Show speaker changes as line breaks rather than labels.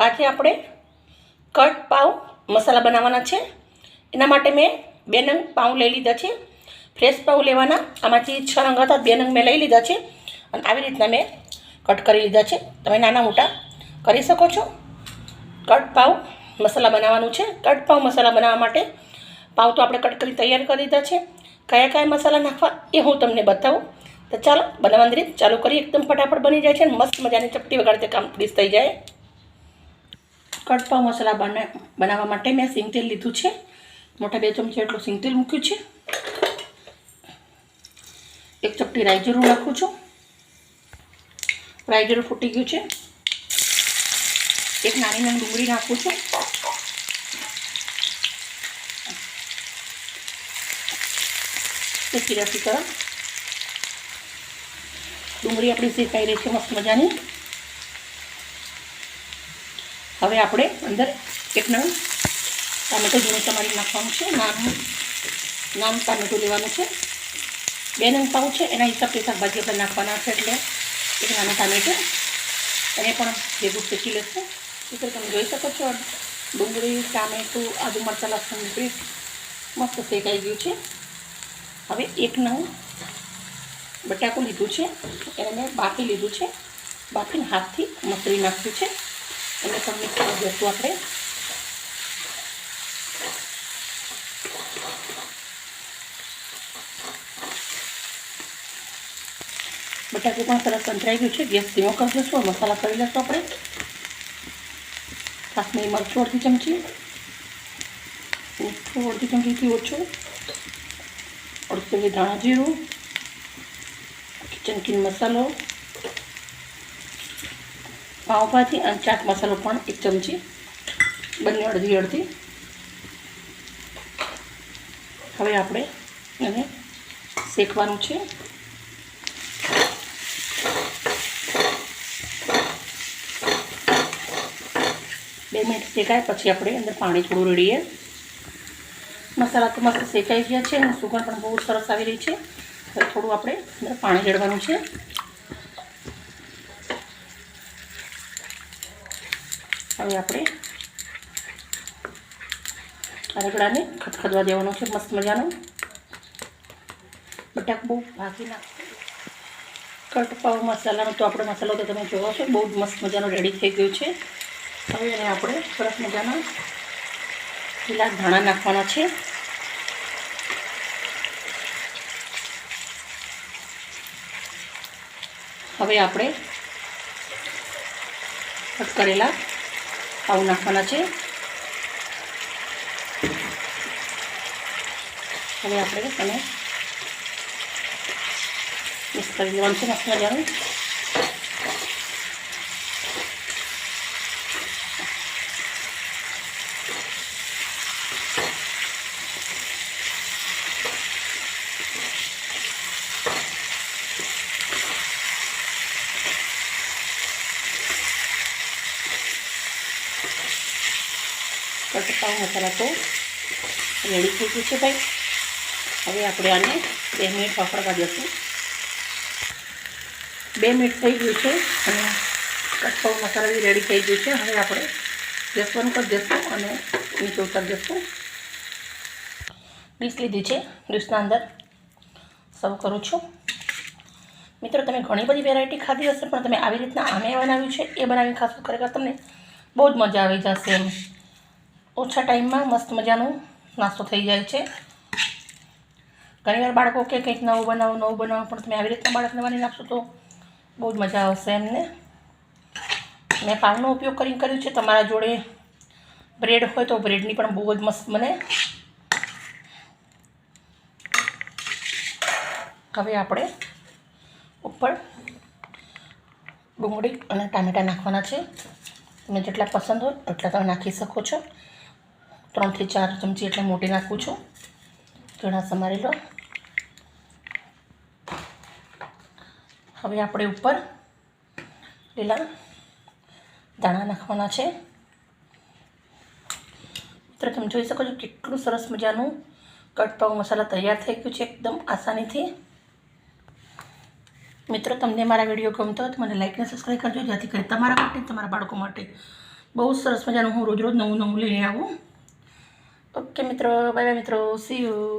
આજે આપણે. કટ પાઉં, મસાલા બનાવવાના છે. એના માટે મેં બે નંગ પાઉં લઈ લીધા છે. ફ્રેશ પાઉં લેવાના. આમાંથી છ નંગ હતા, બે નંગ મેં લઈ લીધા છે. અને આવી રીતના મેં કટ કરી લીધા છે. તમે નાના મોટા કરી શકો છો. કટ પાઉં, મસાલા બનાવવાનું છે. કટ પાઉં, મસાલા બનાવવા માટે પાવ તો આપણે કટ કરી તૈયાર કરી દીધા છે. કયા કયા મસાલા નાખવા એ હું તમને બતાવું. તો ચાલો, બનાવવાની રીત ચાલુ કરી એકદમ ફટાફટ બની જાય છે મસ્ત મજાની ચપટી વગાડતે કામ પ્લીઝ થઈ જાય. કટપાવ મસાલા બને બનાવવા માટે મેં સિંગ તેલ લીધું છે. મોટા બે ચમચી એટલું સિંગ તેલ મૂક્યું છે. એક ચપટી રાઈ જીરું નાખું છું. રાઈ ફૂટી ગયું છે. એક નાની નાની ડુંગળી નાખું છું. કિરાસી તરફ ડુંગળી આપણી શેકાઈ રહી છે, મસ્ત મજાની. હવે આપણે અંદર એક નંગ ટામેટું ઝીણું તમારે નાખવાનું છે. નાનું નાનું ટામેટું લેવાનું છે. બે નંગ પાઉં છે. એના હિસાબથી શાકભાજી આપણે નાખવાના છે એટલે એક નાનું ટામેટું. એને પણ ભેગું શેકી લેશું. એટલે તમે જોઈ શકો છો, ડુંગળી, ટામેટું, આદુ મરચાં, લસણ પેસ્ટ મસ્ત શેકાઈ ગયું છે. હવે એક નંગ બટાકું લીધું છે. એને મેં બાફી લીધું છે. બાફીને હાથથી મસરી નાખ્યું છે. એને પણ મિક્સ કરી દઈશું આપણે બટાકું પણ સરસ સંતરાઈ ગયું છે ગેસ ધીમો કરી દઈશું મસાલા કરી લઈશું આપણે કાશ્મીરી મરચું અડધી ચમચી મીઠું અડધી ચમચીથી ઓછું અડધી ચમચી ધાણા જીરું કિચન કિંગ મસાલો પાવભાજી અને ચાટ મસાલો પણ એક ચમચી, બંને અડધી અડધી. હવે આપણે એને શેકવાનું છે. બે મિનિટ શેકાય, પછી આપણે અંદર પાણી થોડું રેડીએ. મસાલા તો મસ્ત શેકાઈ ગયા છે અને સુગંધ પણ બહુ સરસ આવી રહી છે. થોડું આપણે અંદર પાણી રેડવાનું છે. હવે આપણે આ રગડાને ખતખતવા દેવાનો છે, મસ્ત મજાનો. બટાક બહુ ભાગી નાખો કટ મસાલાનો તો આપણો મસાલો તો તમે જોવો છો, બહુ મસ્ત મજાનો રેડી થઈ ગયો છે. હવે એને આપણે સરસ મજાના લીલા ધાણા નાખવાના છે. હવે આપણે કટ કરેલા પાઉં નાખવાના છે. હવે આપણે તેને મિક્સ કરી દેવાનું છે મસ્ત મજાનું કટપાવ મસાલા તો રેડી થઈ ગયું છે ભાઈ. હવે આપણે આને બે મિનિટ વાપરવા દઈશું બે મિનિટ થઈ ગયું છે અને કટપાવ મસાલા બી રેડી થઈ ગયું છે. હવે આપણે ગેસ બંધ કરી દઈશું અને નીચે ઉતારી દઈશું ડીશ લીધી છે ડીશના અંદર. સર્વ કરું છું. મિત્રો, તમે ઘણી બધી વેરાયટી ખાધી હશે, પણ તમે આવી રીતના આમે બનાવ્યું છે, એ બનાવીને ખાશો, ખરેખર તમને બહુ જ મજા આવી જશે એમ. ઓછા ટાઈમમાં મસ્ત મજાનું નાસ્તો થઈ જાય છે. ઘણીવાર બાળકો કે કંઈક નવું બનાવો નવું બનાવો, પણ તમે આવી રીતના બાળકને બની નાખશો તો બહુ જ મજા આવશે એમને. મેં પાવનો ઉપયોગ કરીને કર્યું છે. તમારા જોડે બ્રેડ હોય તો બ્રેડની પણ બહુ જ મસ્ત બને. હવે આપણે ઉપર ડુંગળી અને ટામેટાં નાખવાના છે. તમને જેટલા પસંદ હોય, એટલા તમે નાખી શકો છો. ત્રણથી ચાર ચમચી એટલે મોટી નાખું છું. ઘણા સમારી લો. હવે આપણે ઉપર લીલા દાણા નાખવાના છે. મિત્રો, તમે જોઈ શકો છો કેટલું સરસ મજાનું કટપાવ મસાલા તૈયાર થઈ ગયું છે એકદમ આસાનીથી. મિત્રો, તમને મારા વીડિયો ગમતો હોય તો મને લાઈક અને સબસ્ક્રાઈબ કરજો. જેથી કરી તમારા માટે તમારા બાળકો માટે બહુ સરસ મજાનું હું રોજ રોજ નવું નવું લઈને આવું. ઓકે મિત્રો બાય બાય મિત્રો સી યુ